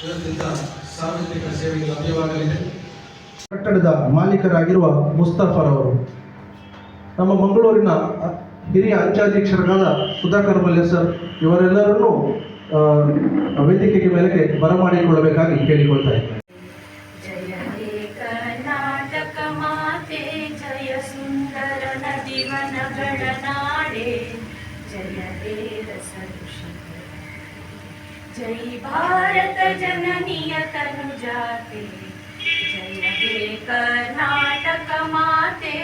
ಸಾರ್ವಜನಿಕ ಸೇವೆಗೆ ಲಭ್ಯವಾಗಲಿದೆ. ಕಟ್ಟಡದ ಮಾಲೀಕರಾಗಿರುವ ಮುಸ್ತಫರ್ ಅವರು, ನಮ್ಮ ಮಂಗಳೂರಿನ ಹಿರಿಯ ಅಂಚಾಧ್ಯಕ್ಷರಾದ ಸುಧಾಕರ್ ಮಲ್ಯ ಸರ್, ಇವರೆಲ್ಲರನ್ನೂ ವೇದಿಕೆಗೆ ಮೇಲೆಗೆ ಬರಮಾಡಿಕೊಳ್ಳಬೇಕಾಗಿ ಕೇಳಿಕೊಳ್ತಾ ಇದ್ದೇನೆ. ಜೈ ಭಾರತ ಜನನಿಯ ತನು ಜಾತೆ ಜಯ ಹೇ ಕರ್ನಾಟಕ ಮಾತೆ.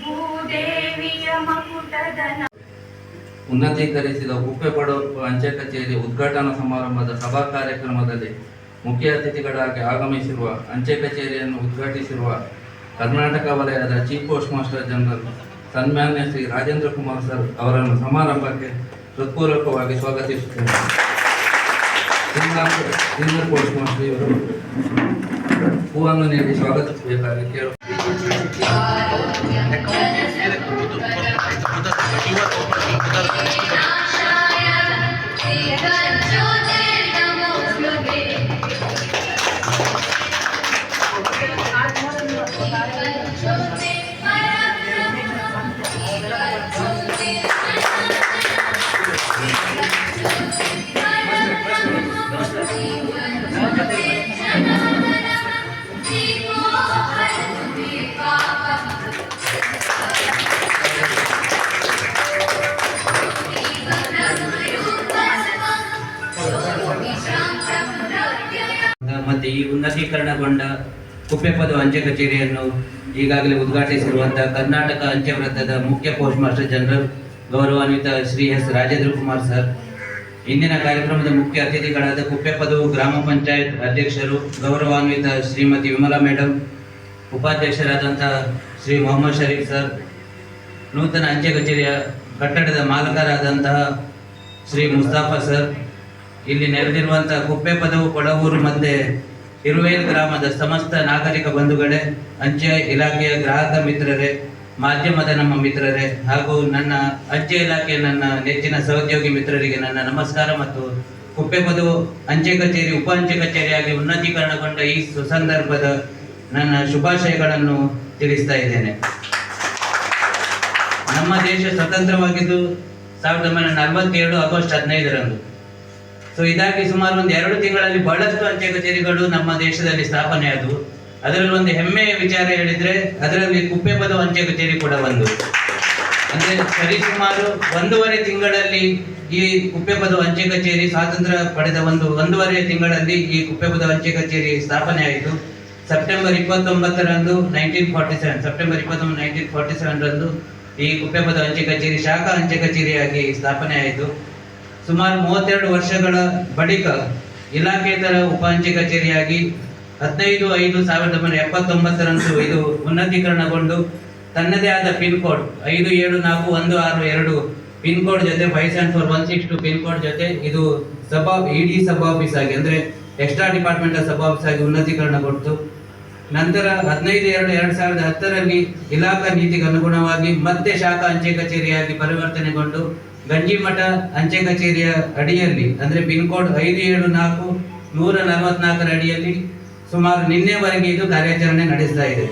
ಭೂದೇವಿಯ ಮಕುಟದ ಉನ್ನತೀಕರಿಸಿದ ಕುಪ್ಪೆಪಡೋರ್ಪು ಅಂಚೆ ಕಚೇರಿ ಉದ್ಘಾಟನಾ ಸಮಾರಂಭದ ಸಭಾ ಕಾರ್ಯಕ್ರಮದಲ್ಲಿ ಮುಖ್ಯ ಅತಿಥಿಗಳಾಗಿ ಆಗಮಿಸಿರುವ ಅಂಚೆ ಕಚೇರಿಯನ್ನು ಉದ್ಘಾಟಿಸಿರುವ ಕರ್ನಾಟಕ ವಲಯದ ಚೀಫ್ ಪೋಸ್ಟ್ ಮಾಸ್ಟರ್ ಜನರಲ್ ಸನ್ಮಾನ್ಯ ಶ್ರೀ ರಾಜೇಂದ್ರ ಕುಮಾರ್ ಸರ್ ಅವರನ್ನು ಸಮಾರಂಭಕ್ಕೆ ಹೃತ್ಪೂರ್ವಕವಾಗಿ ಸ್ವಾಗತಿಸುತ್ತೇನೆ ಸಿಂಗಾಪುರ ಸಿಂಗಲ್ ಪೋಸ್ಟ್ ಮಾಸ್ಟರ್ ಇವರು ಹೂವನ್ನು ನೀಡಿ ಸ್ವಾಗತಿಸಬೇಕಾಗಿ ಕೇಳು ಉನ್ನತೀಕರಣಗೊಂಡ ಕುಪ್ಪೆಪದ ಅಂಚೆ ಕಚೇರಿಯನ್ನು ಈಗಾಗಲೇ ಉದ್ಘಾಟಿಸಿರುವಂತಹ ಕರ್ನಾಟಕ ಅಂಚೆ ವೃತ್ತದ ಮುಖ್ಯ ಪೋಸ್ಟ್ ಮಾಸ್ಟರ್ ಜನರಲ್ ಗೌರವಾನ್ವಿತ ಶ್ರೀ ಎಸ್ ರಾಜೇಂದ್ರ ಕುಮಾರ್ ಸರ್. ಇಂದಿನ ಕಾರ್ಯಕ್ರಮದ ಮುಖ್ಯ ಅತಿಥಿಗಳಾದ ಕುಪ್ಪೆಪದವು ಗ್ರಾಮ ಪಂಚಾಯತ್ ಅಧ್ಯಕ್ಷರು ಗೌರವಾನ್ವಿತ ಶ್ರೀಮತಿ ವಿಮಲಾ ಮೇಡಮ್ ಉಪಾಧ್ಯಕ್ಷರಾದಂತಹ ಶ್ರೀ ಮೊಹಮ್ಮದ್ ಶರೀಫ್ ಸರ್, ನೂತನ ಅಂಚೆ ಕಚೇರಿಯ ಕಟ್ಟಡದ ಮಾಲಕರಾದಂತಹ ಶ್ರೀ ಮುಸ್ತಾಫಾ ಸರ್. ಇಲ್ಲಿ ನೆರೆದಿರುವಂತಹ ಕುಪ್ಪೆ ಪದವು ಮತ್ತೆ ಹಿರುವೇಲ್ ಗ್ರಾಮದ ಸಮಸ್ತ ನಾಗರಿಕ ಬಂಧುಗಳೇ, ಅಂಚೆ ಇಲಾಖೆಯ ಗ್ರಾಹಕ ಮಿತ್ರರೇ, ಮಾಧ್ಯಮದ ನಮ್ಮ ಮಿತ್ರರೇ, ಹಾಗೂ ನನ್ನ ಅಂಚೆ ಇಲಾಖೆಯ ನನ್ನ ನೆಚ್ಚಿನ ಸಹೋದ್ಯೋಗಿ ಮಿತ್ರರಿಗೆ ನನ್ನ ನಮಸ್ಕಾರ ಮತ್ತು ಕುಪ್ಪೆ ಪದವು ಅಂಚೆ ಕಚೇರಿ, ಉಪ ಅಂಚೆ ಕಚೇರಿಯಾಗಿ ಉನ್ನತೀಕರಣಗೊಂಡ ಈ ಸುಸಂದರ್ಭದ ನನ್ನ ಶುಭಾಶಯಗಳನ್ನು ತಿಳಿಸ್ತಾ ಇದ್ದೇನೆ. ನಮ್ಮ ದೇಶ ಸ್ವತಂತ್ರವಾಗಿದ್ದು ಸಾವಿರದ ಒಂಬೈನೂರ ನಲವತ್ತೇಳು ಆಗಸ್ಟ್ ಹದಿನೈದರಂದು. ಸೊ ಇದಾಗಿ ಸುಮಾರು ಒಂದು ಎರಡು ತಿಂಗಳಲ್ಲಿ ಬಹಳಷ್ಟು ಅಂಚೆ ಕಚೇರಿಗಳು ನಮ್ಮ ದೇಶದಲ್ಲಿ ಸ್ಥಾಪನೆ ಆದವು. ಅದರಲ್ಲಿ ಒಂದು ಹೆಮ್ಮೆಯ ವಿಚಾರ ಹೇಳಿದ್ರೆ, ಅದರಲ್ಲಿ ಕುಪ್ಪೆಪದ ಅಂಚೆ ಕಚೇರಿ ಕೂಡ ಒಂದು. ಅಂದ್ರೆ ಸರಿ ಸುಮಾರು ಒಂದೂವರೆ ತಿಂಗಳಲ್ಲಿ ಈ ಕುಪ್ಪೆಪದ ಅಂಚೆ ಕಚೇರಿ ಸ್ವಾತಂತ್ರ್ಯ ಪಡೆದ ಒಂದು ಒಂದೂವರೆ ತಿಂಗಳಲ್ಲಿ ಈ ಕುಪ್ಪೆಪದ ಅಂಚೆ ಕಚೇರಿ ಸ್ಥಾಪನೆ ಆಯಿತು. ಸೆಪ್ಟೆಂಬರ್ ಇಪ್ಪತ್ತೊಂಬತ್ತರಂದು ನೈನ್ಟೀನ್ ಫಾರ್ಟಿ ಸೆವೆನ್ ಸೆಪ್ಟೆಂಬರ್ ಇಪ್ಪತ್ತೊಂಬತ್ತು ನೈನ್ಟೀನ್ ಫಾರ್ಟಿ ಸೆವೆನ್ ರಂದು ಈ ಕುಪ್ಪೆಪದ ಅಂಚೆ ಕಚೇರಿ, ಶಾಖಾ ಅಂಚೆ ಕಚೇರಿಯಾಗಿ ಸ್ಥಾಪನೆ ಆಯಿತು. ಸುಮಾರು ಮೂವತ್ತೆರಡು ವರ್ಷಗಳ ಬಳಿಕ ಇಲಾಖೇತರ ಉಪ ಅಂಚೆ ಕಚೇರಿಯಾಗಿ ಹದಿನೈದು ಐದು ಸಾವಿರದ ಒಂಬೈನೂರ ಎಪ್ಪತ್ತೊಂಬತ್ತರಂದು ಇದು ಉನ್ನತೀಕರಣಗೊಂಡು, ತನ್ನದೇ ಆದ ಪಿನ್ ಕೋಡ್ ಐದು ಏಳು ನಾಲ್ಕು ಒಂದು ಆರು ಎರಡು ಪಿನ್ ಕೋಡ್ ಜೊತೆ five seven four one six two pin code ಜೊತೆ ಇದು ಸಬ್ ಇಡಿ ಸಬ್ ಆಫೀಸ್ ಆಗಿ ಅಂದರೆ ಎಕ್ಸ್ಟ್ರಾ ಡಿಪಾರ್ಟ್ಮೆಂಟ್ ಸಬ್ ಆಫೀಸ್ ಆಗಿ ಉನ್ನತೀಕರಣಗೊಂಡು ನಂತರ ಹದಿನೈದು ಎರಡು ಎರಡು ಸಾವಿರದ ಹತ್ತರಲ್ಲಿ ಇಲಾಖಾ ನೀತಿಗೆ ಅನುಗುಣವಾಗಿ ಮತ್ತೆ ಶಾಖಾ ಅಂಚೆ ಕಚೇರಿಯಾಗಿ ಪರಿವರ್ತನೆಗೊಂಡು ಗಂಜಿಮಠ, ಅಂಚೆ ಕಚೇರಿಯ ಅಡಿಯಲ್ಲಿ, ಅಂದರೆ ಪಿನ್ ಕೋಡ್ ಐದು ಏಳು ನಾಲ್ಕು ನೂರ ನಲವತ್ನಾಲ್ಕರ ಅಡಿಯಲ್ಲಿ ಸುಮಾರು ನಿನ್ನೆವರೆಗೆ ಇದು ಕಾರ್ಯಾಚರಣೆ ನಡೆಸ್ತಾ ಇದೆ.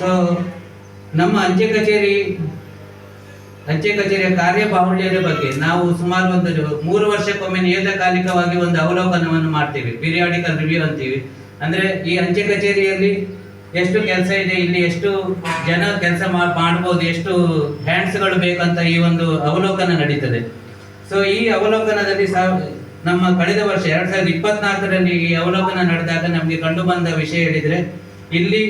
ಸೊ ನಮ್ಮ ಅಂಚೆ ಕಚೇರಿ, ಅಂಚೆ ಕಚೇರಿಯ ಕಾರ್ಯಬಾಹುಳ್ಯದ ಬಗ್ಗೆ ನಾವು ಸುಮಾರು ಒಂದು ಮೂರು ವರ್ಷಕ್ಕೊಮ್ಮೆ ನಿಯತಕಾಲಿಕವಾಗಿ ಒಂದು ಅವಲೋಕನವನ್ನು ಮಾಡ್ತೀವಿ ಪೀರಿಯಾಡಿಕಲ್ ರಿವ್ಯೂ ಅಂತೀವಿ. ಅಂದರೆ ಈ ಅಂಚೆ ಕಚೇರಿಯಲ್ಲಿ ಎಷ್ಟು ಕೆಲಸ ಇದೆ, ಇಲ್ಲಿ ಎಷ್ಟು ಜನ ಕೆಲಸ ಮಾಡ್ಬೋದು, ಎಷ್ಟು ಹ್ಯಾಂಡ್ಸ್ಗಳು ಬೇಕಂತ ಈ ಒಂದು ಅವಲೋಕನ ನಡೀತದೆ. ಸೊ ಈ ಅವಲೋಕನದಲ್ಲಿ ನಮ್ಮ ಕಳೆದ ವರ್ಷ, ಎರಡ್ ಸಾವಿರದ ಇಪ್ಪತ್ನಾಲ್ಕರಲ್ಲಿ ಈ ಅವಲೋಕನ ನಡೆದಾಗ ನಮಗೆ ಕಂಡು ಬಂದ ವಿಷಯ ಹೇಳಿದ್ರೆ, ಇಲ್ಲಿ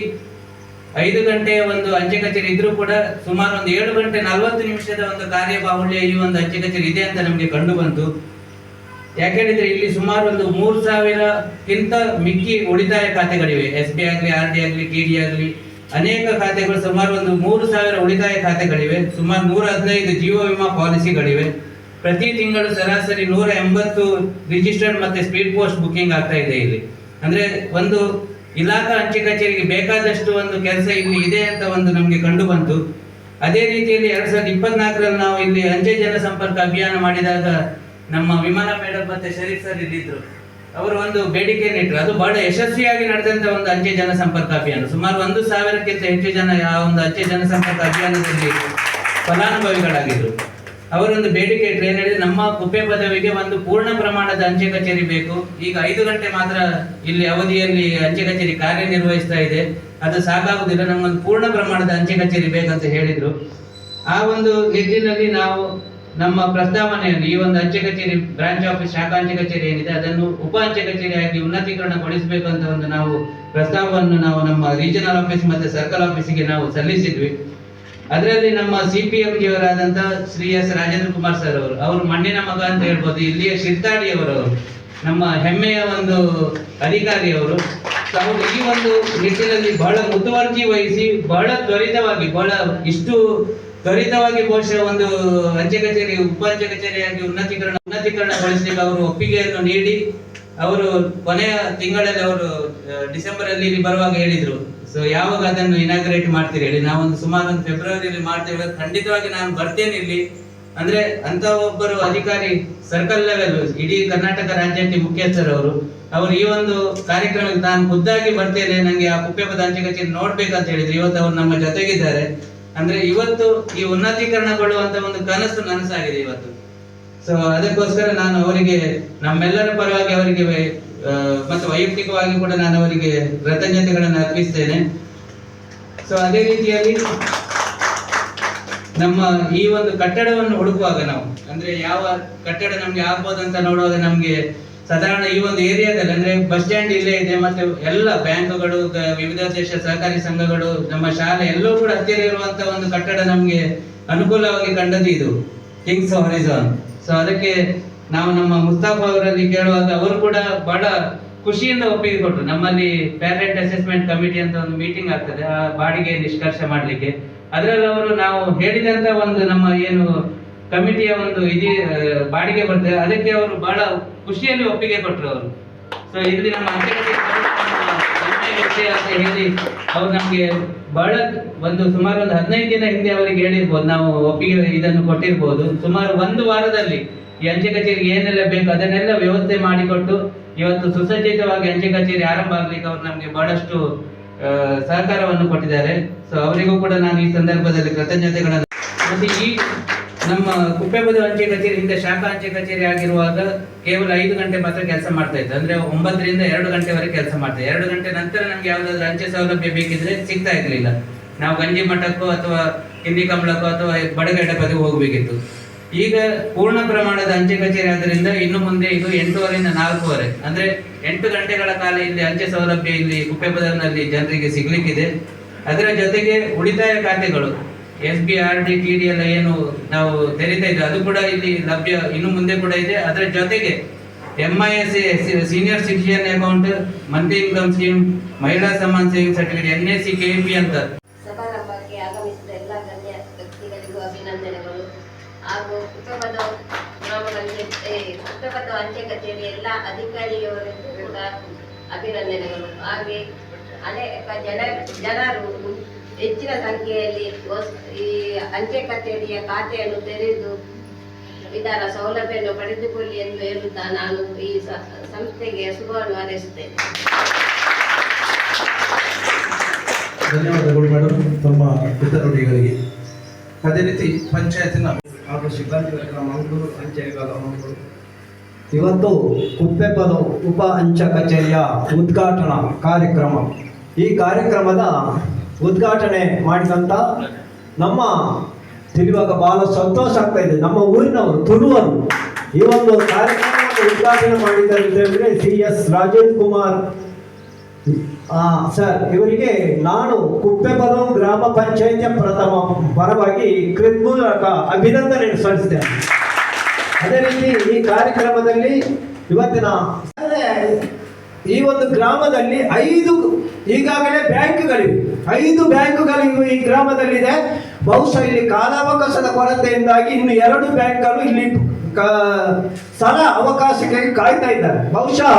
ಐದು ಗಂಟೆಯ ಒಂದು ಅಂಚೆ ಕಚೇರಿ ಇದ್ರೂ ಕೂಡ ಸುಮಾರು ಒಂದು ಏಳು ಗಂಟೆ ನಲವತ್ತು ನಿಮಿಷದ ಒಂದು ಕಾರ್ಯ ಬಾಹುಳ್ಯ ಈ ಒಂದು ಅಂಚೆ ಕಚೇರಿ ಇದೆ ಅಂತ ನಮಗೆ ಕಂಡು ಬಂತು ಯಾಕೆಂದ್ರೆ ಇಲ್ಲಿ ಸುಮಾರು ಒಂದು ಮೂರು ಸಾವಿರಕ್ಕಿಂತ ಮಿಕ್ಕಿ ಉಳಿತಾಯ ಖಾತೆಗಳಿವೆ. ಎಸ್ ಬಿ ಆಗಲಿ, ಆರ್ ಡಿ ಆಗಲಿ, ಟಿ ಡಿ ಆಗಲಿ, ಅನೇಕ ಖಾತೆಗಳು ಸುಮಾರು ಒಂದು ಮೂರು ಸಾವಿರ ಉಳಿತಾಯ ಖಾತೆಗಳಿವೆ. ಸುಮಾರು ನೂರ ಹದಿನೈದು ಜೀವ ವಿಮಾ ಪಾಲಿಸಿಗಳಿವೆ. ಪ್ರತಿ ತಿಂಗಳು ಸರಾಸರಿ ನೂರ ಎಂಬತ್ತು ರಿಜಿಸ್ಟರ್ಡ್ ಮತ್ತೆ ಸ್ಪೀಡ್ ಪೋಸ್ಟ್ ಬುಕ್ಕಿಂಗ್ ಆಗ್ತಾ ಇದೆ ಇಲ್ಲಿ. ಅಂದ್ರೆ ಒಂದು ಇಲಾಖಾ ಅಂಚೆ ಕಚೇರಿಗೆ ಬೇಕಾದಷ್ಟು ಒಂದು ಕೆಲಸ ಇಲ್ಲಿ ಇದೆ ಅಂತ ಒಂದು ನಮಗೆ ಕಂಡು ಬಂತು. ಅದೇ ರೀತಿಯಲ್ಲಿ ಎರಡ್ ಸಾವಿರದ ಇಪ್ಪತ್ನಾಲ್ಕರಲ್ಲಿ ನಾವು ಇಲ್ಲಿ ಅಂಚೆ ಜನಸಂಪರ್ಕ ಅಭಿಯಾನ ಮಾಡಿದಾಗ ನಮ್ಮ ವಿಮಾನ ಮೇಡಮ್ ಮತ್ತೆ ಶರೀಫ್ ಸರ್ ಇದ್ದಿದ್ರು. ಅವರು ಒಂದು ಬೇಡಿಕೆಯನ್ನು ಇಟ್ಟರು ಅದು ಬಹಳ ಯಶಸ್ವಿಯಾಗಿ ನಡೆದಂತ ಒಂದು ಅಂಚೆ ಜನಸಂಪರ್ಕ ಅಭಿಯಾನ. ಸುಮಾರು ಒಂದು ಸಾವಿರಕ್ಕಿಂತ ಹೆಚ್ಚು ಜನ ಆ ಒಂದು ಅಂಚೆ ಜನಸಂಪರ್ಕ ಅಭಿಯಾನದಲ್ಲಿ ಫಲಾನುಭವಿಗಳಾಗಿದ್ರು. ಅವರೊಂದು ಬೇಡಿಕೆ ಇಟ್ಟರು ಏನ್ ಹೇಳಿದ್ರೆ ನಮ್ಮ ಕುಪ್ಪೆ ಪದವಿಗೆ ಒಂದು ಪೂರ್ಣ ಪ್ರಮಾಣದ ಅಂಚೆ ಕಚೇರಿ ಬೇಕು. ಈಗ ಐದು ಗಂಟೆ ಮಾತ್ರ ಇಲ್ಲಿ ಅವಧಿಯಲ್ಲಿ ಅಂಚೆ ಕಚೇರಿ ಕಾರ್ಯನಿರ್ವಹಿಸ್ತಾ ಇದೆ. ಅದು ಸಾಕಾಗುವುದಿಲ್ಲ. ನಮ್ಮೊಂದು ಪೂರ್ಣ ಪ್ರಮಾಣದ ಅಂಚೆ ಕಚೇರಿ ಬೇಕಂತ ಹೇಳಿದ್ರು. ಆ ಒಂದು ನಿಟ್ಟಿನಲ್ಲಿ ನಾವು ನಮ್ಮ ಪ್ರಸ್ತಾವನೆಯಲ್ಲಿ ಈ ಒಂದು ಅಂಚೆ ಕಚೇರಿ ಬ್ರಾಂಚ್ ಆಫೀಸ್ ಶಾಖಾ ಅಂಚೆ ಕಚೇರಿ ಏನಿದೆ, ಅದನ್ನು ಉಪ ಅಂಚೆ ಕಚೇರಿಯಾಗಿ ಉನ್ನತೀಕರಣಗೊಳಿಸಬೇಕು ಅಂತ ಒಂದು ನಾವು ಪ್ರಸ್ತಾವವನ್ನು ನಾವು ನಮ್ಮ ರೀಜನಲ್ ಆಫೀಸ್ ಮತ್ತೆ ಸರ್ಕಲ್ ಆಫೀಸಿಗೆ ನಾವು ಸಲ್ಲಿಸಿದ್ವಿ. ಅದರಲ್ಲಿ ನಮ್ಮ ಸಿ ಪಿ ಎಂ ಜಿಯವರಾದಂತ ಶ್ರೀ ಎಸ್ ರಾಜೇಂದ್ರ ಕುಮಾರ್ ಸರ್ ಅವರು ಅವರು ಮಣ್ಣಿನ ಮಗ ಅಂತ ಹೇಳ್ಬೋದು, ಇಲ್ಲಿಯ ಶಿರ್ತಾಡಿಯವರು ಅವರು, ನಮ್ಮ ಹೆಮ್ಮೆಯ ಒಂದು ಅಧಿಕಾರಿಯವರು. ಅವರು ಅವರು ಈ ಒಂದು ನಿಟ್ಟಿನಲ್ಲಿ ಬಹಳ ಮುತುವರ್ಜಿ ವಹಿಸಿ ಬಹಳ ತ್ವರಿತವಾಗಿ, ಬಹಳ ಇಷ್ಟು ತ್ವರಿತವಾಗಿ ಬಹುಶಃ ಒಂದು ಅಂಚೆ ಕಚೇರಿ ಉಪ ಅಂಚೆ ಕಚೇರಿಯಾಗಿ ಉನ್ನತೀಕರಣ ಉನ್ನತೀಕರಣಗೊಳಿಸಲಿಕ್ಕೆ ಅವರು ಒಪ್ಪಿಗೆಯನ್ನು ನೀಡಿ, ಅವರು ಕೊನೆಯ ತಿಂಗಳಲ್ಲಿ ಅವರು ಡಿಸೆಂಬರ್ ಅಲ್ಲಿ ಇಲ್ಲಿ ಬರುವಾಗ ಹೇಳಿದ್ರು. ಸೊ ಯಾವಾಗ ಅದನ್ನು ಇನಾಗ್ರೇಟ್ ಮಾಡ್ತೀರಿ ಹೇಳಿ. ನಾವೊಂದು ಸುಮಾರು ಒಂದು ಫೆಬ್ರವರಿಯಲ್ಲಿ ಮಾಡ್ತೇವೆ ಖಂಡಿತವಾಗಿ ನಾನು ಬರ್ತೇನೆ ಇಲ್ಲಿ. ಅಂದ್ರೆ ಅಂತ ಒಬ್ಬರು ಅಧಿಕಾರಿ ಸರ್ಕಲ್ ಲೆವೆಲ್ ಇಡೀ ಕರ್ನಾಟಕ ರಾಜ್ಯಕ್ಕೆ ಮುಖ್ಯಸ್ಥರವರು ಅವರು. ಈ ಒಂದು ಕಾರ್ಯಕ್ರಮಕ್ಕೆ ನಾನು ಖುದ್ದಾಗಿ ಬರ್ತೇನೆ. ನಂಗೆ ಆ ಕುಪ್ಪೆಪದ ಅಂಚೆ ಕಚೇರಿ ನೋಡ್ಬೇಕಂತ ಹೇಳಿದ್ರು. ಇವತ್ತು ಅವರು ನಮ್ಮ ಜೊತೆಗಿದ್ದಾರೆ. ಅಂದ್ರೆ ಇವತ್ತು ಈ ಉನ್ನತೀಕರಣಗೊಳ್ಳುವಂತ ಒಂದು ಕನಸು ನನಸಾಗಿದೆ ಇವತ್ತು. ಸೊ ಅದಕ್ಕೋಸ್ಕರ ನಾನು ಅವರಿಗೆ, ನಮ್ಮೆಲ್ಲರ ಪರವಾಗಿ ಅವರಿಗೆ ಮತ್ತು ವೈಯಕ್ತಿಕವಾಗಿ ಕೂಡ ನಾನು ಅವರಿಗೆ ಕೃತಜ್ಞತೆಗಳನ್ನು ಅರ್ಪಿಸ್ತೇನೆ. ಸೊ ಅದೇ ರೀತಿಯಲ್ಲಿ ನಮ್ಮ ಈ ಒಂದು ಕಟ್ಟಡವನ್ನು ಹುಡುಕುವಾಗ ನಾವು, ಅಂದ್ರೆ ಯಾವ ಕಟ್ಟಡ ನಮ್ಗೆ ಆಗ್ಬೋದಂತ ನೋಡುವಾಗ ನಮ್ಗೆ ಸಾಧಾರಣ ಈ ಒಂದು ಏರಿಯಾದಲ್ಲಿ ಅಂದ್ರೆ ಬಸ್ ಸ್ಟ್ಯಾಂಡ್ ಇಲ್ಲೇ ಇದೆ, ಮತ್ತೆ ಎಲ್ಲ ಬ್ಯಾಂಕುಗಳು ವಿವಿಧ ದೇಶ ಸಹಕಾರಿ ಸಂಘಗಳು, ನಮ್ಮ ಶಾಲೆ ಎಲ್ಲೂ ಕೂಡ ಹತ್ತಿರ ಇರುವಂತ ಒಂದು ಕಟ್ಟಡ ನಮ್ಗೆ ಅನುಕೂಲವಾಗಿ ಕಂಡದ್ದು ಇದು. ಕಿಂಗ್ಸ್ ಹಾರಿಜಾನ್ ಸೊ ಅದಕ್ಕೆ ನಾವು ನಮ್ಮ ಮುಸ್ತಾಫ್ ಅವರಲ್ಲಿ ಕೇಳುವಾಗ ಅವರು ಕೂಡ ಬಹಳ ಖುಷಿಯಿಂದ ಒಪ್ಪಿಗೆ ಕೊಟ್ಟರು. ನಮ್ಮಲ್ಲಿ ಪ್ಯಾರೆಂಟ್ ಅಸೆಸ್ಮೆಂಟ್ ಕಮಿಟಿ ಅಂತ ಒಂದು ಮೀಟಿಂಗ್ ಆಗ್ತದೆ, ಆ ಬಾಡಿಗೆ ನಿಷ್ಕರ್ಷ ಮಾಡಲಿಕ್ಕೆ. ಅದರಲ್ಲಿ ಅವರು ನಾವು ಹೇಳಿದಂತ ಒಂದು ನಮ್ಮ ಏನು ಕಮಿಟಿಯ ಒಂದು ಇದಿ ಬಾಡಿಗೆ ಬರ್ತದೆ ಅದಕ್ಕೆ ಅವರು ಬಹಳ ಖುಷಿಯಲ್ಲಿ ಒಪ್ಪಿಗೆ ಕೊಟ್ಟರು ಅವರು. ಸೊ ಇಲ್ಲಿ ನಮ್ಮ ಅಂತ ಹೇಳಿ, ಅವ್ರು ನಮಗೆ ಬಹಳ ಒಂದು ಸುಮಾರು ಒಂದು ಹದಿನೈದು ದಿನ ಹಿಂದೆ ಅವರಿಗೆ ಹೇಳಿರ್ಬೋದು, ನಾವು ಒಪ್ಪಿಗೆ ಇದನ್ನು ಕೊಟ್ಟಿರ್ಬೋದು. ಸುಮಾರು ಒಂದು ವಾರದಲ್ಲಿ ಈ ಅಂಚೆ ಕಚೇರಿಗೆ ಏನೆಲ್ಲ ಬೇಕು ಅದನ್ನೆಲ್ಲ ವ್ಯವಸ್ಥೆ ಮಾಡಿಕೊಟ್ಟು, ಇವತ್ತು ಸುಸಜ್ಜಿತವಾಗಿ ಅಂಚೆ ಕಚೇರಿ ಆರಂಭ ಆಗ್ಲಿಕ್ಕೆ ಅವರು ನಮಗೆ ಬಹಳಷ್ಟು ಸಹಕಾರವನ್ನು ಕೊಟ್ಟಿದ್ದಾರೆ. ಸೊ ಅವರಿಗೂ ಕೂಡ ನಾನು ಈ ಸಂದರ್ಭದಲ್ಲಿ ಕೃತಜ್ಞತೆಗಳನ್ನು. ಮತ್ತೆ ಈ ನಮ್ಮ ಕುಪ್ಪೆಬದು ಅಂಚೆ ಕಚೇರಿಯಿಂದ ಶಾಖಾ ಅಂಚೆ ಕಚೇರಿ ಆಗಿರುವಾಗ ಕೇವಲ ಐದು ಗಂಟೆ ಮಾತ್ರ ಕೆಲಸ ಮಾಡ್ತಾ ಇತ್ತು. ಅಂದ್ರೆ ಒಂಬತ್ತರಿಂದ ಎರಡು ಗಂಟೆವರೆಗೆ ಕೆಲಸ ಮಾಡ್ತಾ. ಎರಡು ಗಂಟೆ ನಂತರ ನಮ್ಗೆ ಯಾವ್ದಾದ್ರು ಅಂಚೆ ಸೌಲಭ್ಯ ಬೇಕಿದ್ರೆ ಸಿಗ್ತಾ ಇರ್ಲಿಲ್ಲ. ನಾವು ಗಂಜಿ ಮಠಕ್ಕೋ ಅಥವಾ ಕಿಂಡಿ ಕಂಬಳಕ್ಕೋ ಅಥವಾ ಬಡಗಡಪದಿಗೆ ಹೋಗ್ಬೇಕಿತ್ತು. ಈಗ ಪೂರ್ಣ ಪ್ರಮಾಣದ ಅಂಚೆ ಕಚೇರಿ ಆದ್ರಿಂದ ಇನ್ನು ಮುಂದೆ ಇದು ಎಂಟೂವರೆಯಿಂದ ನಾಲ್ಕೂವರೆ. ಅಂದ್ರೆ ಎಂಟು ಗಂಟೆಗಳ ಕಾಲ ಇಲ್ಲಿ ಅಂಚೆ ಸೌಲಭ್ಯ ಇಲ್ಲಿ ಕುಪ್ಪೆಬದಲ್ನಲ್ಲಿ ಜನರಿಗೆ ಸಿಗ್ಲಿಕ್ಕಿದೆ. ಅದರ ಜೊತೆಗೆ ಉಳಿತಾಯ ಖಾತೆಗಳು. S B R D T D ಎಲ್ಲ ಏನು ನಾವು ತೆರೀತಾ ಇದ್ವಿ. ಅದು ಕೂಡ ಇಲ್ಲಿ ಲಭ್ಯ, ಇನ್ನು ಮುಂದೆ ಕೂಡ ಇದೆ. ಅದರ ಜೊತೆಗೆ M I S senior citizen account monthly income scheme Mahila Samman saving certificate N S C K P ಅಂತ. ಅಂಚೆ ಕಚೇರಿ ಎಲ್ಲ ಅಧಿಕಾರಿಯವರಿಗೂ ಕೂಡ ಅಭಿನಂದನೆಗಳು. ಹಾಗೆ ಅನೇಕ ಜನ, ಜನರು ಹೆಚ್ಚಿನ ಸಂಖ್ಯೆಯಲ್ಲಿ ಈ ಅಂಚೆ ಕಚೇರಿಯ ಖಾತೆಯನ್ನು ತೆರೆದು ಇದರ ಸೌಲಭ್ಯವನ್ನು ಪಡೆದುಕೊಳ್ಳಿ ಎಂದು ಹೇಳುತ್ತಾ ನಾನು ಈ ಸಂಸ್ಥೆಗೆ ಶುಭವನ್ನು ಹಾರೈಸುತ್ತೇನೆ. ಧನ್ಯವಾದಗಳು ಮೇಡಮ್ ತಮ್ಮ ಹಿತನುಡಿಗಳಿಗೆ ಅದೇ ರೀತಿ ಪಂಚಾಯತಿನ ಹಾಗೂ ಸಿಬ್ಬಂದಿಗಳ ಮಂಗಳೂರು ಅಂಚೆ ಮಂಗಳೂರು. ಇವತ್ತು ಕುಪ್ಪೆಪದ ಉಪ ಅಂಚೆ ಕಚೇರಿಯ ಉದ್ಘಾಟನಾ ಕಾರ್ಯಕ್ರಮ. ಈ ಕಾರ್ಯಕ್ರಮದ ಉದ್ಘಾಟನೆ ಮಾಡಿದಂಥ ನಮ್ಮ ತಿಳಿವಾಗ ಬಹಳ ಸಂತೋಷ ಆಗ್ತಾ ಇದೆ. ನಮ್ಮ ಊರಿನವರು, ತುಳುವರು, ಈ ಒಂದು ಕಾರ್ಯಕ್ರಮವನ್ನು ಉದ್ಘಾಟನೆ ಮಾಡಿದ್ದಾರೆ ಅಂತ ಹೇಳಿದ್ರೆ C S Rajendra Kumar. Sir, ಇವರಿಗೆ ನಾನು ಕುಪ್ಪೆಪದಂ ಗ್ರಾಮ ಪಂಚಾಯಿತಿಯ ಪ್ರಥಮ ಪರವಾಗಿ ಕೃತಜ್ಞ ಅಭಿನಂದನೆ ಸಲ್ಲಿಸ್ತೇನೆ. ಅದೇ ರೀತಿ ಈ ಕಾರ್ಯಕ್ರಮದಲ್ಲಿ ಇವತ್ತಿನ ಈ ಒಂದು ಗ್ರಾಮದಲ್ಲಿ ಐದು ಈಗಾಗಲೇ ಬ್ಯಾಂಕ್ಗಳಿವೆ. ಐದು ಬ್ಯಾಂಕುಗಳು ಈ ಗ್ರಾಮದಲ್ಲಿದೆ. ಬಹುಶಃ ಇಲ್ಲಿ ಕಾಲಾವಕಾಶದ ಕೊರತೆಯಿಂದಾಗಿ ಇನ್ನು ಎರಡು ಬ್ಯಾಂಕ್ಗಳು ಇಲ್ಲಿ ಸಲ ಅವಕಾಶಕ್ಕೆ ಕಾಯ್ತಾ ಇದ್ದಾರೆ. ಬಹುಶಃ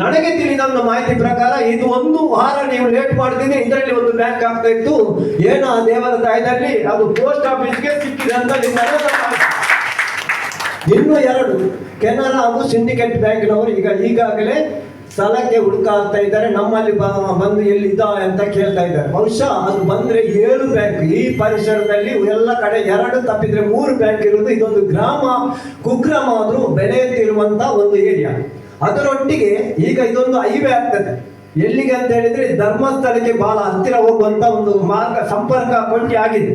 ನನಗೆ ತಿಳಿದ ಒಂದು ಮಾಹಿತಿ ಪ್ರಕಾರ ಇದು ಒಂದು ವಾರ ನೀವು ಲೇಟ್ ಮಾಡ್ತೀನಿ ಇದರಲ್ಲಿ ಒಂದು ಬ್ಯಾಂಕ್ ಆಗ್ತಾ ಇತ್ತು. ಏನೋ ಆ ದೇವರ ತಾಯದಲ್ಲಿ ಅದು ಪೋಸ್ಟ್ ಆಫೀಸ್ಗೆ ಸಿಕ್ಕಿದೆ ಅಂತ ಇನ್ನು ಎರಡು, ಕೆನರಾ ಹಾಗೂ ಸಿಂಡಿಕೇಟ್ ಬ್ಯಾಂಕ್ನವರು ಈಗ ಈಗಾಗಲೇ ಸ್ಥಳಕ್ಕೆ ಹುಡುಕಾಡ್ತಾ ಇದ್ದಾರೆ, ನಮ್ಮಲ್ಲಿ ಬಂದು ಎಲ್ಲಿದ್ದ ಅಂತ ಕೇಳ್ತಾ ಇದ್ದಾರೆ. ಬಹುಶಃ ಅದು ಬಂದ್ರೆ ಏಳು ಬ್ಯಾಂಕ್ ಈ ಪರಿಸರದಲ್ಲಿ ಎಲ್ಲ ಕಡೆ ಎರಡು ತಪ್ಪಿದ್ರೆ ಮೂರು ಬ್ಯಾಂಕ್ ಇರುವುದು ಇದೊಂದು ಗ್ರಾಮ, ಕುಗ್ರಾಮ ಆದರೂ ಬೆಳೆಯುತ್ತಿರುವಂತ ಒಂದು ಏರಿಯಾ ಅದರೊಟ್ಟಿಗೆ ಈಗ ಇದೊಂದು ಹೈವೇ ಆಗ್ತದೆ. ಎಲ್ಲಿಗೆ ಅಂತ ಹೇಳಿದ್ರೆ ಧರ್ಮಸ್ಥಳಕ್ಕೆ ಬಹಳ ಹತ್ತಿರ ಹೋಗುವಂತ ಒಂದು ಮಾರ್ಗ, ಸಂಪರ್ಕ ಕೊಂಡಿ ಆಗಿದೆ.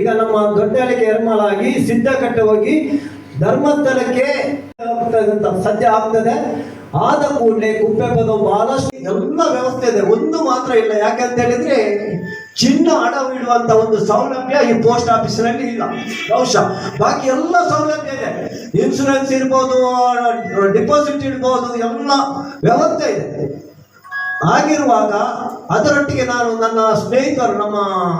ಈಗ ನಮ್ಮ ದೊಡ್ಡಲಿಗೆ ಎರ್ಮಲಾಗಿ ಸಿದ್ದಕಟ್ಟೆ ಹೋಗಿ ಧರ್ಮಸ್ಥಳಕ್ಕೆ ಸದ್ಯ ಆಗ್ತದೆ. ಆದ ಕೂಡಲೇ ಕುಪ್ಪೆಪದ ಬಹಳಷ್ಟು ಎಲ್ಲ ವ್ಯವಸ್ಥೆ ಇದೆ. ಒಂದು ಮಾತ್ರ ಇಲ್ಲ. ಯಾಕಂತ ಹೇಳಿದ್ರೆ, ಚಿನ್ನ ಹಣ ಇಡುವಂತ ಒಂದು ಸೌಲಭ್ಯ ಈ ಪೋಸ್ಟ್ ಆಫೀಸಿನಲ್ಲಿ ಇಲ್ಲ. ಬಹುಶಃ. ಬಾಕಿ ಎಲ್ಲ ಸೌಲಭ್ಯ ಇದೆ. ಇನ್ಸೂರೆನ್ಸ್ ಇರ್ಬೋದು ಡಿಪಾಸಿಟ್ ಇಡ್ಬೋದು ಎಲ್ಲ ವ್ಯವಸ್ಥೆ ಇದೆ. ಆಗಿರುವಾಗ ಅದರೊಟ್ಟಿಗೆ ನಾನು ನನ್ನ ಸ್ನೇಹಿತರು, ನಮ್ಮ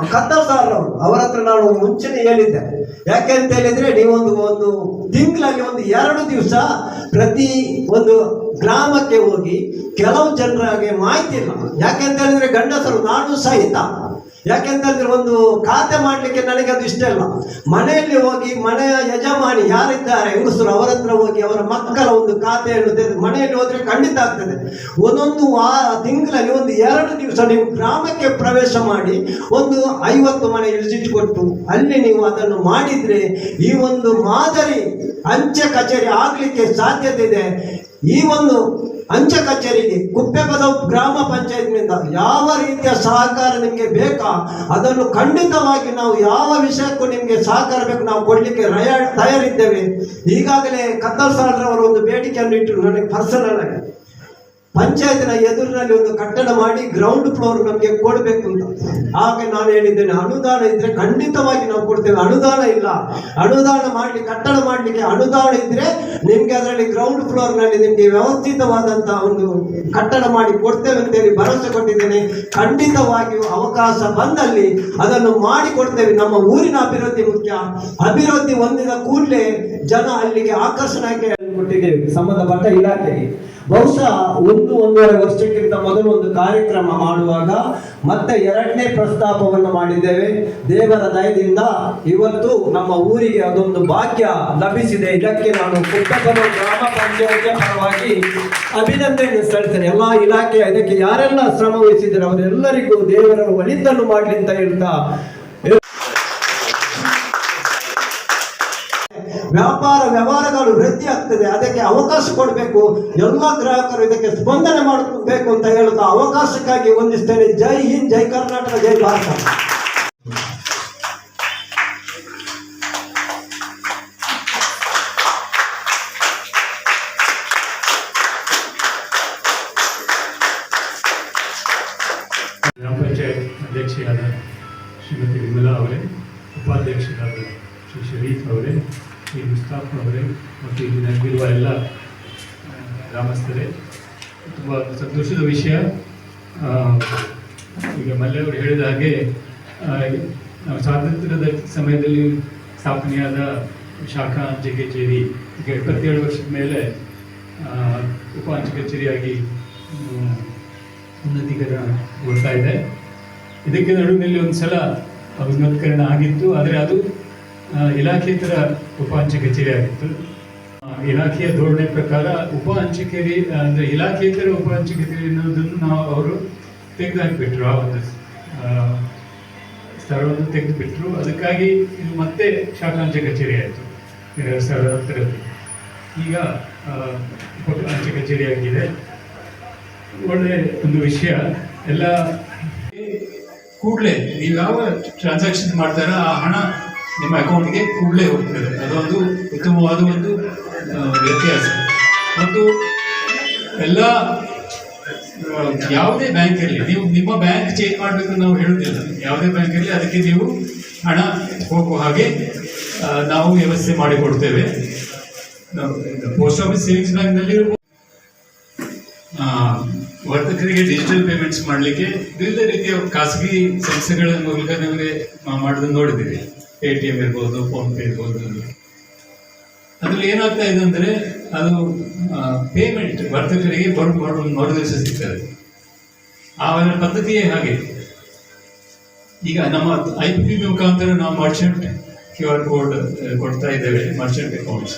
ಕತ್ತರ್ ಸಾರ್ ಅವರು ಹತ್ರ ನಾನು ಮುಂಚೆನೆ ಹೇಳಿದ್ದೆ. ಯಾಕೆ ಅಂತ ಹೇಳಿದ್ರೆ, ನೀವೊಂದು ಒಂದು ತಿಂಗಳಲ್ಲಿ ಒಂದು ಎರಡು ದಿವಸ ಪ್ರತಿ ಒಂದು ಗ್ರಾಮಕ್ಕೆ ಹೋಗಿ ಕೆಲವು ಜನರಿಗೆ ಮಾಹಿತಿ ಇಲ್ಲ. ಯಾಕೆಂತ ಹೇಳಿದ್ರೆ ಗಂಡಸರು ನಾನು ಸಹಿತ. ಯಾಕೆಂತ ಹೇಳಿದ್ರೆ ಒಂದು ಖಾತೆ ಮಾಡ್ಲಿಕ್ಕೆ ನನಗೆ ಅದು ಇಷ್ಟ ಇಲ್ಲ. ಮನೆಯಲ್ಲಿ ಹೋಗಿ ಮನೆಯ ಯಜಮಾನಿ ಯಾರಿದ್ದಾರೆ, ಹೆಂಗಸರು ಅವರ ಹತ್ರ ಹೋಗಿ ಅವರ ಮಕ್ಕಳ ಒಂದು ಖಾತೆಯನ್ನು ತೆಗೆದು ಮನೆಯಲ್ಲಿ ಹೋದ್ರೆ ಖಂಡಿತ ಆಗ್ತದೆ. ಒಂದೊಂದು ವಾರ ತಿಂಗಳಲ್ಲಿ ಒಂದು ಎರಡು ದಿವಸ ನೀವು ಗ್ರಾಮಕ್ಕೆ ಪ್ರವೇಶ ಮಾಡಿ ಒಂದು ಐವತ್ತು ಮನೆ ವಿಸಿಟ್ ಕೊಟ್ಟು ಅಲ್ಲಿ ನೀವು ಅದನ್ನು ಮಾಡಿದ್ರೆ ಈ ಒಂದು ಮಾದರಿ ಅಂಚೆ ಕಚೇರಿ ಆಗಲಿಕ್ಕೆ ಸಾಧ್ಯತೆ ಇದೆ. ಈ ಒಂದು ಅಂಚೆ ಕಚೇರಿಗೆ ಕುಪ್ಪೆಪದ ಗ್ರಾಮ ಪಂಚಾಯತ್ನಿಂದ ಯಾವ ರೀತಿಯ ಸಹಕಾರ ನಿಮಗೆ ಬೇಕಾ, ಅದನ್ನು ಖಂಡಿತವಾಗಿ ನಾವು ಯಾವ ವಿಷಯಕ್ಕೂ ನಿಮಗೆ ಸಹಕಾರ ಬೇಕು ನಾವು ಕೊಡಲಿಕ್ಕೆ ತಯಾರಿದ್ದೇವೆ. ಈಗಾಗಲೇ ಕತ್ತಲ್ ಸಾಲ್ರವರು ಒಂದು ಬೇಡಿಕೆಯನ್ನು ಇಟ್ಟರು ನನಗೆ ಪರ್ಸನಲ್ ಆಗಿ. ಪಂಚಾಯತಿನ ಎದುರಿನಲ್ಲಿ ಒಂದು ಕಟ್ಟಡ ಮಾಡಿ ಗ್ರೌಂಡ್ ಫ್ಲೋರ್ ನಮಗೆ ಕೊಡಬೇಕು ಅಂತ. ಆಗ ನಾನು ಹೇಳಿದ್ದೇನೆ ಅನುದಾನ ಇದ್ರೆ ಖಂಡಿತವಾಗಿ ನಾವು ಕೊಡ್ತೇವೆ. ಅನುದಾನ ಇಲ್ಲ. ಅನುದಾನ ಮಾಡಲಿ, ಕಟ್ಟಡ ಮಾಡಲಿಕ್ಕೆ ಅನುದಾನ ಇದ್ರೆ ನಿಮ್ಗೆ ಅದರಲ್ಲಿ ಗ್ರೌಂಡ್ ಫ್ಲೋರ್ನಲ್ಲಿ ನಿಮ್ಗೆ ವ್ಯವಸ್ಥಿತವಾದಂತಹ ಒಂದು ಕಟ್ಟಡ ಮಾಡಿ ಕೊಡ್ತೇವೆ ಅಂತ ಹೇಳಿ ಭರವಸೆ ಕೊಟ್ಟಿದ್ದೇನೆ. ಖಂಡಿತವಾಗಿಯೂ ಅವಕಾಶ ಬಂದಲ್ಲಿ ಅದನ್ನು ಮಾಡಿ ಕೊಡ್ತೇವೆ. ನಮ್ಮ ಊರಿನ ಅಭಿವೃದ್ಧಿ ಮುಖ್ಯ. ಅಭಿವೃದ್ಧಿ ಹೊಂದಿದ ಕೂಡಲೇ ಜನ ಅಲ್ಲಿಗೆ ಆಕರ್ಷಣೆ ಕೊಟ್ಟಿದ್ದೇವೆ. ಸಂಬಂಧಪಟ್ಟ ಇಲಾಖೆಗೆ. ಬಹುಶಃ ಒಂದು ಒಂದೂವರೆ ವರ್ಷಕ್ಕಿಂತ ಮೊದಲು ಒಂದು ಕಾರ್ಯಕ್ರಮ ಮಾಡುವಾಗ ಮತ್ತೆ ಎರಡನೇ ಪ್ರಸ್ತಾಪವನ್ನು ಮಾಡಿದ್ದೇವೆ. ದೇವರ ದಯದಿಂದ ಇವತ್ತು ನಮ್ಮ ಊರಿಗೆ ಅದೊಂದು ಭಾಗ್ಯ ಲಭಿಸಿದೆ. ಇದಕ್ಕೆ ನಾನು ಪುಟ್ಟಕಲು ಗ್ರಾಮ ಪಂಚಾಯತಿಯ ಪರವಾಗಿ ಅಭಿನಂದನೆ ಸಲ್ಲಿಸ್ತೇನೆ. ಎಲ್ಲ ಇಲಾಖೆ ಇದಕ್ಕೆ ಯಾರೆಲ್ಲ ಶ್ರಮ ವಹಿಸಿದ್ದಾರೆ, ಅವರೆಲ್ಲರಿಗೂ ದೇವರ ಒಳಿತನ್ನು ಮಾಡಲಿ ಅಂತ ಹೇಳ್ತಾ ವ್ಯಾಪಾರ ವ್ಯವಹಾರಗಳು ವೃದ್ಧಿ ಆಗ್ತದೆ, ಅದಕ್ಕೆ ಅವಕಾಶ ಕೊಡಬೇಕು. ಎಲ್ಲ ಗ್ರಾಹಕರು ಇದಕ್ಕೆ ಸ್ಪಂದನೆ ಮಾಡಬೇಕು ಅಂತ ಹೇಳುತ್ತಾ ಅವಕಾಶಕ್ಕಾಗಿ ಹೊಂದಿಸ್ತೇನೆ ಜೈ ಹಿಂದ್, ಜೈ ಕರ್ನಾಟಕ, ಜೈ ಭಾರತ. ಅಧ್ಯಕ್ಷೆಯಾದ ಶ್ರೀಮತಿ ವಿಮಲಾ ಅವರೇ, ಉಪಾಧ್ಯಕ್ಷರಾದ ಶ್ರೀ ಶರೀಫ್ ಅವರೇ ಅವರೇ ಮತ್ತು ಇಲ್ಲಿ ನೆನಪಿರುವ ಎಲ್ಲ ಗ್ರಾಮಸ್ಥರೇ, ತುಂಬ ಸಂತೋಷದ ವಿಷಯ. ಈಗ ಮಲ್ಲೆಯವರು ಹೇಳಿದ ಹಾಗೆ ನಾವು ಸ್ವಾತಂತ್ರ್ಯದ ಸಮಯದಲ್ಲಿ ಸ್ಥಾಪನೆಯಾದ ಶಾಖಾ ಅಂಚೆ ಕಚೇರಿ ಈಗ ಇಪ್ಪತ್ತೇಳು ವರ್ಷದ ಮೇಲೆ ಉಪ ಅಂಚೆ ಕಚೇರಿಯಾಗಿ ಉನ್ನತೀಕರಣ ಉನ್ನತೀಕರಣಗೊಳ್ತಾ ಇದೆ. ಇದಕ್ಕೆ ನಡುವಿನಲ್ಲಿ ಒಂದು ಸಲ ಉನ್ನತೀಕರಣ ಆಗಿತ್ತು, ಆದರೆ ಅದು ಇಲಾಖೇತರ ಉಪ ಅಂಚೆ ಕಚೇರಿ ಆಗಿತ್ತು ಇಲಾಖೆಯ ಧೋರಣೆ ಪ್ರಕಾರ ಉಪ ಅಂಚೆ ಕಚೇರಿ ಅಂದರೆ ಇಲಾಖೇತರ ಉಪ ಅಂಚೆ ಕಚೇರಿ ಅನ್ನೋದನ್ನು ನಾವು ಅವರು ತೆಗೆದುಹಾಕಿಬಿಟ್ರು. ಆ ಒಂದು ಸ್ಥಳವನ್ನು ತೆಗೆದುಬಿಟ್ರು. ಅದಕ್ಕಾಗಿ ಇದು ಮತ್ತೆ ಶಾಖಾ ಅಂಚೆ ಕಚೇರಿ ಆಯಿತು. ಎರಡು ಸಾವಿರದ ಈಗ ಉಪ ಅಂಚೆ ಕಚೇರಿ ಆಗಿದೆ. ಒಳ್ಳೆ ಒಂದು ವಿಷಯ. ಎಲ್ಲ ಕೂಡಲೇ ನೀವು ಯಾವ ಟ್ರಾನ್ಸಾಕ್ಷನ್ ಮಾಡ್ತಾರೋ ಆ ಹಣ ನಿಮ್ಮ ಅಕೌಂಟ್ಗೆ ಕೂಡಲೇ ಹೋಗ್ತದೆ. ಅದೊಂದು ಉತ್ತಮವಾದ ಒಂದು ವ್ಯತ್ಯಾಸ. ಮತ್ತು ಎಲ್ಲ, ಯಾವುದೇ ಬ್ಯಾಂಕ್ ಇರಲಿ, ನೀವು ನಿಮ್ಮ ಬ್ಯಾಂಕ್ ಚೇಂಜ್ ಮಾಡಬೇಕು ನಾವು ಹೇಳುವುದಿಲ್ಲ. ಯಾವುದೇ ಬ್ಯಾಂಕ್ ಇರಲಿ, ಅದಕ್ಕೆ ನೀವು ಹಣ ಹೋಗುವ ಹಾಗೆ ನಾವು ವ್ಯವಸ್ಥೆ ಮಾಡಿಕೊಡ್ತೇವೆ. ಪೋಸ್ಟ್ ಆಫೀಸ್ ಸೇವಿಂಗ್ಸ್ ಬ್ಯಾಂಕ್ನಲ್ಲಿ ವರ್ತಕರಿಗೆ ಡಿಜಿಟಲ್ ಪೇಮೆಂಟ್ಸ್ ಮಾಡಲಿಕ್ಕೆ ವಿವಿಧ ರೀತಿಯ ಖಾಸಗಿ ಸಂಸ್ಥೆಗಳ ಮೂಲಕ ನಿಮಗೆ ಮಾಡೋದನ್ನು ನೋಡಿದ್ದೀವಿ. ಪೇ ಟಿ ಎಂ ಇರ್ಬೋದು ಫೋನ್ ಪೇ ಇರ್ಬೋದು. ಅದ್ರಲ್ಲಿ ಏನಾಗ್ತಾ ಇದೆ ಅಂದ್ರೆ, ಅದು ಪೇಮೆಂಟ್ ವರ್ತಕರಿಗೆ ಬರು ಮರು ಮರು ದಿವಸ ಸಿಗ್ತದೆ ಒಂದು ಪದ್ಧತಿಯೇ ಹಾಗೆ. ಈಗ ನಮ್ಮ ಐ ಪಿ ಪಿ ಮುಖಾಂತರ ನಾವು ಮರ್ಚೆಂಟ್ ಕ್ಯೂ ಆರ್ ಕೋಡ್ ಕೊಡ್ತಾ ಇದ್ದೇವೆ ಮರ್ಚೆಂಟ್ ಅಕೌಂಟ್ಸ್